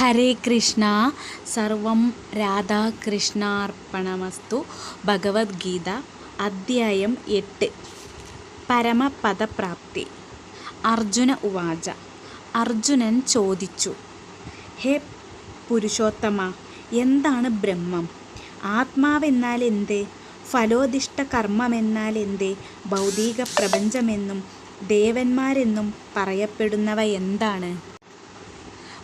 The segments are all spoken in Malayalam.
ഹരേ കൃഷ്ണ. സർവം രാധാകൃഷ്ണാർപ്പണമസ്തു. ഭഗവത്ഗീത അദ്ധ്യായം എട്ട്. പരമപദപ്രാപ്തി. അർജുന ഉവാച. അർജുനൻ ചോദിച്ചു ഹേ പുരുഷോത്തമ എന്താണ് ബ്രഹ്മം? ആത്മാവെന്നാൽ എന്ത് ഫലോദിഷ്ട കർമ്മമെന്നാൽ എന്ത് ഭൗതിക പ്രപഞ്ചമെന്നും ദേവന്മാരെന്നും പറയപ്പെടുന്നവ എന്താണ്?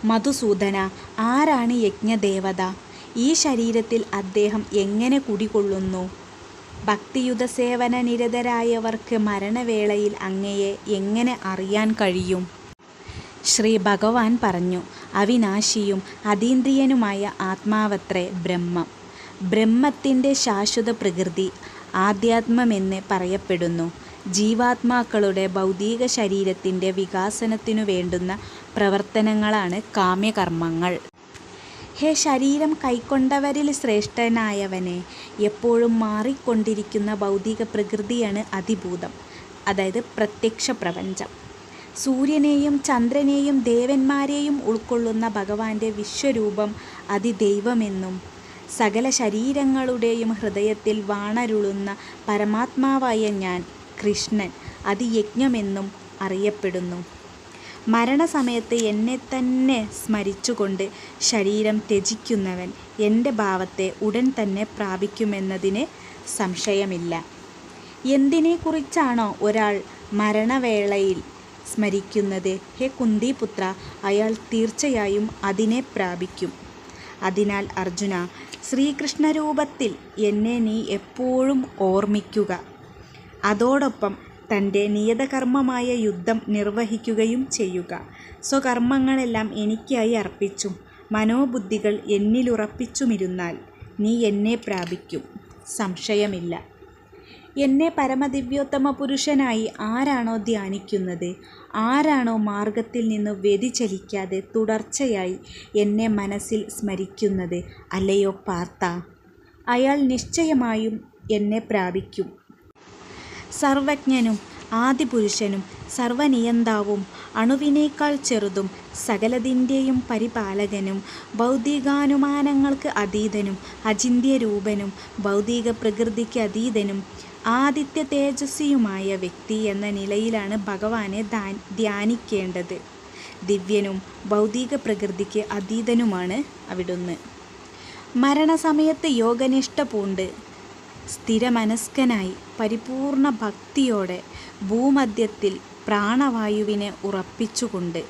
മധുസൂദന ആരാണ് യജ്ഞദേവത? ഈ ശരീരത്തിൽ അദ്ദേഹം എങ്ങനെ കുടികൊള്ളുന്നു? ഭക്തിയുത സേവന നിരതരായവർക്ക് മരണവേളയിൽ അങ്ങയെ എങ്ങനെ അറിയാൻ കഴിയും? ശ്രീ ഭഗവാൻ പറഞ്ഞു അവിനാശിയും അതീന്ദ്രിയനുമായ ആത്മാവത്രേ ബ്രഹ്മം. ബ്രഹ്മത്തിന്റെ ശാശ്വത പ്രകൃതി ആധ്യാത്മമെന്ന് പറയപ്പെടുന്നു. ജീവാത്മാക്കളുടെ ഭൗതിക ശരീരത്തിന്റെ വികാസനത്തിനു വേണ്ടുന്ന പ്രവർത്തനങ്ങളാണ് കാമ്യകർമ്മങ്ങൾ. ഹേ ശരീരം കൈക്കൊണ്ടവരിൽ ശ്രേഷ്ഠനായവനെ എപ്പോഴും മാറിക്കൊണ്ടിരിക്കുന്ന ഭൗതിക പ്രകൃതിയാണ് അതിഭൂതം അതായത് പ്രത്യക്ഷ പ്രപഞ്ചം. സൂര്യനെയും ചന്ദ്രനെയും ദേവന്മാരെയും ഉൾക്കൊള്ളുന്ന ഭഗവാന്റെ വിശ്വരൂപം അതിദൈവമെന്നും സകല ശരീരങ്ങളുടെയും ഹൃദയത്തിൽ വാണരുളുന്ന പരമാത്മാവായ ഞാൻ കൃഷ്ണൻ അത് യജ്ഞമെന്നും അറിയപ്പെടുന്നു. മരണസമയത്ത് എന്നെ തന്നെ സ്മരിച്ചുകൊണ്ട് ശരീരം ത്യജിക്കുന്നവൻ എന്റെ ഭാവത്തെ ഉടൻ തന്നെ പ്രാപിക്കുമെന്നതിന് സംശയമില്ല. എന്തിനെക്കുറിച്ചാണോ ഒരാൾ മരണവേളയിൽ സ്മരിക്കുന്നത്? ഹേ കുന്തിപുത്ര അയാൾ തീർച്ചയായും അതിനെ പ്രാപിക്കും. അതിനാൽ അർജുന ശ്രീകൃഷ്ണരൂപത്തിൽ എന്നെ നീ എപ്പോഴും ഓർമ്മിക്കുക. അതോടൊപ്പം തന്റെ നിയതകർമ്മമായ യുദ്ധം നിർവഹിക്കുകയും ചെയ്യുക. സ്വകർമ്മങ്ങളെല്ലാം എനിക്കായി അർപ്പിച്ചും മനോബുദ്ധികൾ എന്നിലുറപ്പിച്ചുമിരുന്നാൽ നീ എന്നെ പ്രാപിക്കും. സംശയമില്ല. എന്നെ പരമദിവ്യോത്തമ പുരുഷനായി ആരാണോ ധ്യാനിക്കുന്നത്? ആരാണോ മാർഗത്തിൽ നിന്ന് വ്യതിചലിക്കാതെ തുടർച്ചയായി എന്നെ മനസ്സിൽ സ്മരിക്കുന്നത്? അല്ലയോ പാർത്ത? അയാൾ നിശ്ചയമായും എന്നെ പ്രാപിക്കും. സർവജ്ഞനും ആദിപുരുഷനും സർവനിയന്താവും അണുവിനേക്കാൾ ചെറുതും സകലതിന്റെയും പരിപാലകനും ഭൗതികാനുമാനങ്ങൾക്ക് അതീതനും അചിന്ത്യരൂപനും ഭൗതിക പ്രകൃതിക്ക് അതീതനും ആദിത്യ തേജസ്വിയുമായ വ്യക്തി എന്ന നിലയിലാണ് ഭഗവാനെ ധ്യാനിക്കേണ്ടത്. ദിവ്യനും ഭൗതിക പ്രകൃതിക്ക് അതീതനുമാണ് അവിടുന്ന്. മരണസമയത്ത് യോഗനിഷ്ഠ പൂണ്ട്. സ്ഥിരമനസ്കനായി പരിപൂർണ ഭക്തിയോടെ ഭൂമധ്യത്തിൽ പ്രാണവായുവിനെ ഉറപ്പിച്ചുകൊണ്ട്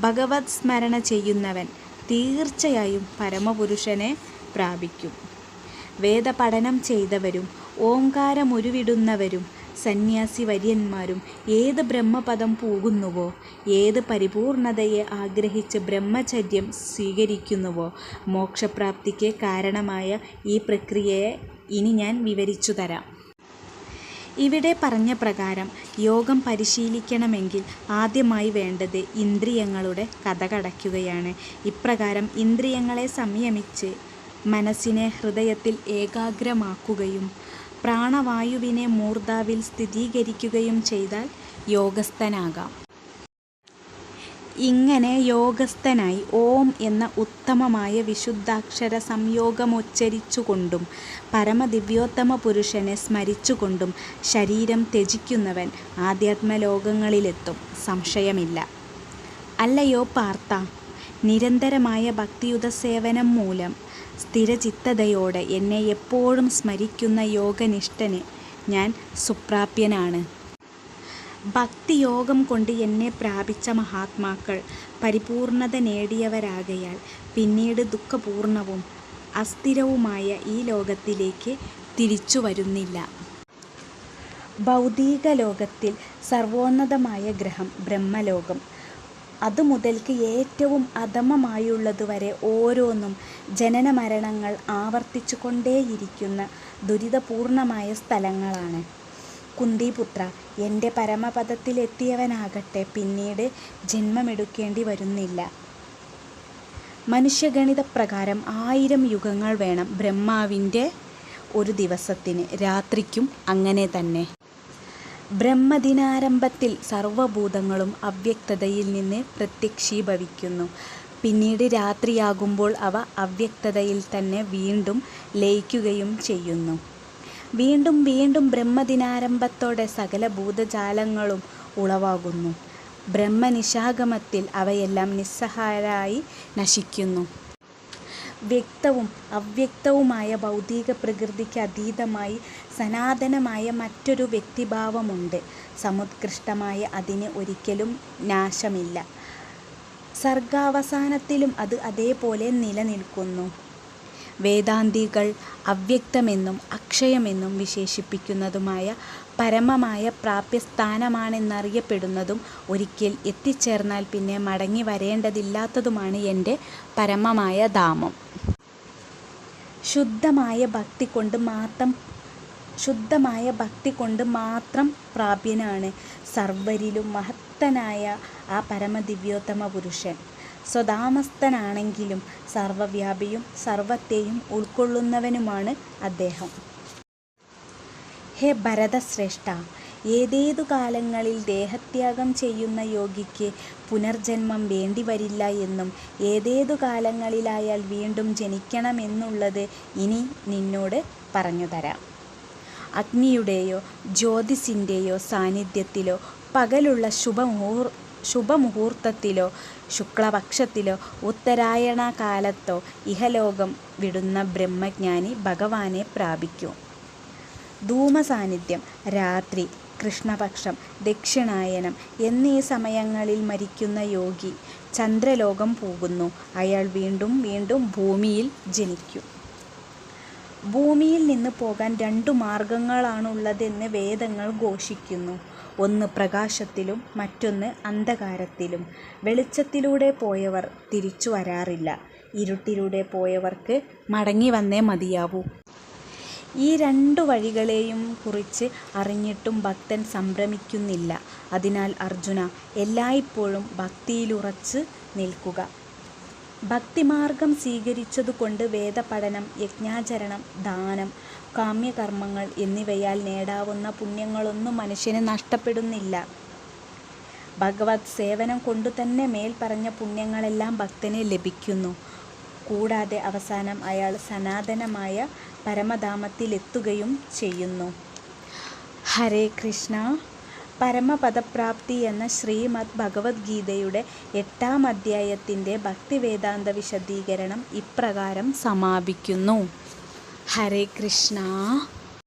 ഭഗവത് സ്മരണ ചെയ്യുന്നവൻ തീർച്ചയായും പരമപുരുഷനെ പ്രാപിക്കും. വേദപഠനം ചെയ്തവരും ഓങ്കാരമുരുവിടുന്നവരും സന്യാസി വര്യന്മാരും ഏത് ബ്രഹ്മപദം പോകുന്നുവോ ഏത് പരിപൂർണതയെ ആഗ്രഹിച്ച് ബ്രഹ്മചര്യം സ്വീകരിക്കുന്നുവോ മോക്ഷപ്രാപ്തിക്ക് കാരണമായ ഈ പ്രക്രിയയെ ഇനി ഞാൻ വിവരിച്ചു തരാം. ഇവിടെ പറഞ്ഞ പ്രകാരം യോഗം പരിശീലിക്കണമെങ്കിൽ ആദ്യമായി വേണ്ടത് ഇന്ദ്രിയങ്ങളുടെ കഥകടയ്ക്കുകയാണ് ഇപ്രകാരം ഇന്ദ്രിയങ്ങളെ സംയമിച്ച് മനസ്സിനെ ഹൃദയത്തിൽ ഏകാഗ്രമാക്കുകയും പ്രാണവായുവിനെ മൂർധാവിൽ സ്ഥിരീകരിക്കുകയും ചെയ്താൽ യോഗസ്ഥനാകാം. ഇങ്ങനെ യോഗസ്ഥനായി ഓം എന്ന ഉത്തമമായ വിശുദ്ധാക്ഷര സംയോഗമുച്ചരിച്ചുകൊണ്ടും പരമദിവ്യോത്തമ പുരുഷനെ സ്മരിച്ചുകൊണ്ടും ശരീരം ത്യജിക്കുന്നവൻ ആധ്യാത്മലോകങ്ങളിലെത്തും. സംശയമില്ല. അല്ലയോ പാർത്ത നിരന്തരമായ ഭക്തിയുത സേവനം മൂലം സ്ഥിരചിത്തതയോടെ എന്നെ എപ്പോഴും സ്മരിക്കുന്ന യോഗനിഷ്ഠന് ഞാൻ സുപ്രാപ്യനാണ്. ഭക്തിയോഗം കൊണ്ട് എന്നെ പ്രാപിച്ച മഹാത്മാക്കൾ പരിപൂർണത നേടിയവരാകയാൽ പിന്നീട് ദുഃഖപൂർണവും അസ്ഥിരവുമായ ഈ ലോകത്തിലേക്ക് തിരിച്ചു വരുന്നില്ല. ഭൗതിക ലോകത്തിൽ സർവോന്നതമായ ഗ്രഹം ബ്രഹ്മലോകം. അതുമുതൽക്ക് ഏറ്റവും അധമമായുള്ളതുവരെ ഓരോന്നും ജനന മരണങ്ങൾ ആവർത്തിച്ചു കൊണ്ടേയിരിക്കുന്ന ദുരിതപൂർണമായ സ്ഥലങ്ങളാണ്. കുന്തിപുത്ര എന്റെ പരമപദത്തിലെത്തിയവനാകട്ടെ പിന്നീട് ജന്മമെടുക്കേണ്ടി വരുന്നില്ല. മനുഷ്യഗണിതപ്രകാരം ആയിരം യുഗങ്ങൾ വേണം ബ്രഹ്മാവിന്റെ ഒരു ദിവസത്തിന്. രാത്രിക്കും അങ്ങനെ തന്നെ. ബ്രഹ്മദിനാരംഭത്തിൽ സർവഭൂതങ്ങളും അവ്യക്തതയിൽ നിന്ന് പ്രത്യക്ഷീഭവിക്കുന്നു. പിന്നീട് രാത്രിയാകുമ്പോൾ അവ അവ്യക്തതയിൽ തന്നെ വീണ്ടും ലയിക്കുകയും ചെയ്യുന്നു. വീണ്ടും വീണ്ടും ബ്രഹ്മദിനാരംഭത്തോടെ സകല ഭൂതജാലങ്ങളും ഉളവാകുന്നു. ബ്രഹ്മനിശാഗമത്തിൽ അവയെല്ലാം നിസ്സഹായരായി നശിക്കുന്നു. വ്യക്തവും അവ്യക്തവുമായ ഭൗതിക പ്രകൃതിക്ക് അതീതമായി സനാതനമായ മറ്റൊരു വ്യക്തിഭാവമുണ്ട്. സമുത്കൃഷ്ടമായ അതിന് ഒരിക്കലും നാശമില്ല. സർഗാവസാനത്തിലും അത് അതേപോലെ നിലനിൽക്കുന്നു. വേദാന്തികൾ അവ്യക്തമെന്നും അക്ഷയമെന്നും വിശേഷിപ്പിക്കുന്നതുമായ പരമമായ പ്രാപ്യസ്ഥാനമാണെന്നറിയപ്പെടുന്നതും ഒരിക്കൽ എത്തിച്ചേർന്നാൽ പിന്നെ മടങ്ങി വരേണ്ടതില്ലാത്തതുമാണ് എന്റെ പരമമായ ധാമം. ശുദ്ധമായ ഭക്തി കൊണ്ട് മാത്രം ശുദ്ധമായ ഭക്തി കൊണ്ട് മാത്രം പ്രാപ്യനാണ് സർവരിലും മഹത്തനായ ആ പരമദിവ്യോത്തമപുരുഷൻ. സ്വധാമസ്ഥനാണെങ്കിലും സർവവ്യാപിയും സർവത്തെയും ഉൾക്കൊള്ളുന്നവനുമാണ് അദ്ദേഹം. ഹേ ഭരതശ്രേഷ്ഠ ഏതേതു കാലങ്ങളിൽ ദേഹത്യാഗം ചെയ്യുന്ന യോഗിക്ക് പുനർജന്മം വേണ്ടി വരില്ല എന്നും ഏതേതു കാലങ്ങളിലായാൽ വീണ്ടും ജനിക്കണമെന്നുള്ളത് ഇനി നിന്നോട് പറഞ്ഞുതരാം. അഗ്നിയുടെയോ ജ്യോതിസിന്റെയോ സാന്നിധ്യത്തിലോ പകലുള്ള ശുഭമുഹൂർത്തത്തിലോ ശുക്ലപക്ഷത്തിലോ ഉത്തരായണകാലത്തോ ഇഹലോകം വിടുന്ന ബ്രഹ്മജ്ഞാനി ഭഗവാനെ പ്രാപിക്കൂ ധൂമസാന്നിധ്യം, രാത്രി, കൃഷ്ണപക്ഷം, ദക്ഷിണായനം എന്നീ സമയങ്ങളിൽ മരിക്കുന്ന യോഗി ചന്ദ്രലോകം പോകുന്നു. അയാൾ വീണ്ടും വീണ്ടും ഭൂമിയിൽ ജനിക്കും. ഭൂമിയിൽ നിന്ന് പോകാൻ രണ്ടു മാർഗങ്ങളാണുള്ളതെന്ന് വേദങ്ങൾ ഘോഷിക്കുന്നു. ഒന്ന് പ്രകാശത്തിലും മറ്റൊന്ന് അന്ധകാരത്തിലും. വെളിച്ചത്തിലൂടെ പോയവർ തിരിച്ചു വരാറില്ല. ഇരുട്ടിലൂടെ പോയവർക്ക് മടങ്ങി വന്നേ മതിയാവൂ. ഈ രണ്ടു വഴികളെയും കുറിച്ച് അറിഞ്ഞിട്ടും ഭക്തൻ സംഭ്രമിക്കുന്നില്ല. അതിനാൽ അർജുന എല്ലായ്പ്പോഴും ഭക്തിയിലുറച്ച് നിൽക്കുക. ഭക്തിമാർഗം സ്വീകരിച്ചതുകൊണ്ട് വേദപഠനം, യജ്ഞാചരണം, ദാനം, കാമ്യകർമ്മങ്ങൾ എന്നിവയാൽ നേടാവുന്ന പുണ്യങ്ങളൊന്നും മനുഷ്യന് നഷ്ടപ്പെടുന്നില്ല. ഭഗവത് ഭഗവദ്സേവനം കൊണ്ടുതന്നെ മേൽപ്പറഞ്ഞ പുണ്യങ്ങളെല്ലാം ഭക്തന് ലഭിക്കുന്നു. കൂടാതെ അവസാനം അയാൾ സനാതനമായ പരമധാമത്തിലെത്തുകയും ചെയ്യുന്നു. ഹരേ കൃഷ്ണാ പരമപദപ്രാപ്തി എന്ന ശ്രീമദ് ഭഗവദ്ഗീതയുടെ എട്ടാം അധ്യായത്തിന്റെ ഭക്തിവേദാന്ത വിശദീകരണം ഇപ്രകാരം സമാപിക്കുന്നു. ഹരേ കൃഷ്ണാ